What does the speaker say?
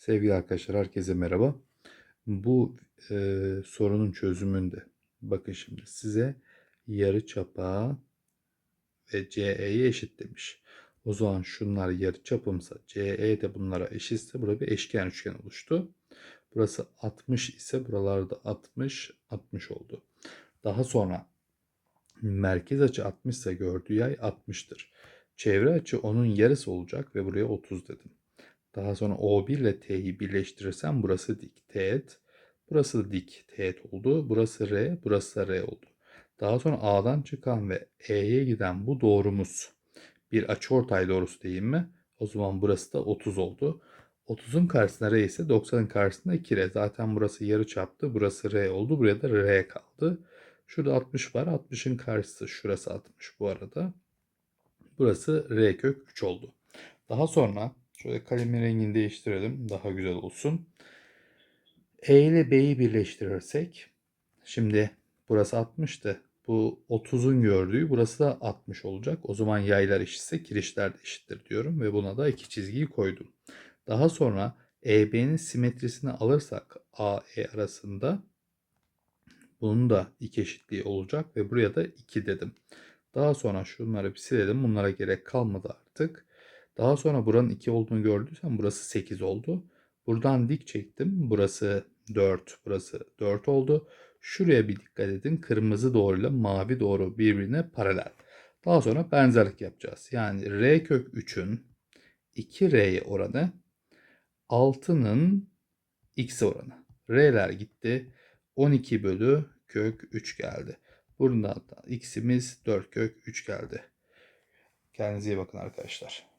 Sevgili arkadaşlar herkese merhaba. Bu e, sorunun çözümünde bakın şimdi size yarı çapa ve CE'ye eşit demiş. O zaman şunlar yarı çapımsa CE de bunlara eşitse burada bir eşkenar üçgen oluştu. Burası 60 ise buralarda 60 60 oldu. Daha sonra merkez açı 60 ise gördüğü yay 60'tır. Çevre açı onun yarısı olacak ve buraya 30 dedim. Daha sonra O1 ile T'yi birleştirirsem burası dik teğet. Burası da dik teğet oldu. Burası R, burası da R oldu. Daha sonra A'dan çıkan ve E'ye giden bu doğrumuz bir açıortay doğrusu değil mi? O zaman burası da 30 oldu. 30'un karşısında R ise 90'ın karşısında 2R. Zaten burası yarı çaptı. Burası R oldu. Buraya da R kaldı. Şurada 60 var. 60'ın karşısı şurası 60 bu arada. Burası R kök 3 oldu. Daha sonra şöyle kalemin rengini değiştirelim. Daha güzel olsun. E ile B'yi birleştirirsek şimdi burası 60'tı. Bu 30'un gördüğü burası da 60 olacak. O zaman yaylar eşitse kirişler de eşittir diyorum ve buna da iki çizgiyi koydum. Daha sonra EB'nin simetrisini alırsak AE arasında bunun da iki eşitliği olacak ve buraya da 2 dedim. Daha sonra şunları bir silelim. Bunlara gerek kalmadı artık. Daha sonra buranın 2 olduğunu gördüysem burası 8 oldu. Buradan dik çektim. Burası 4, burası 4 oldu. Şuraya bir dikkat edin. Kırmızı doğruyla mavi doğru birbirine paralel. Daha sonra benzerlik yapacağız. Yani R kök 3'ün 2R'ye oranı 6'nın X'e oranı. R'ler gitti. 12 bölü kök 3 geldi. Buradan da X'imiz 4 kök 3 geldi. Kendinize iyi bakın arkadaşlar.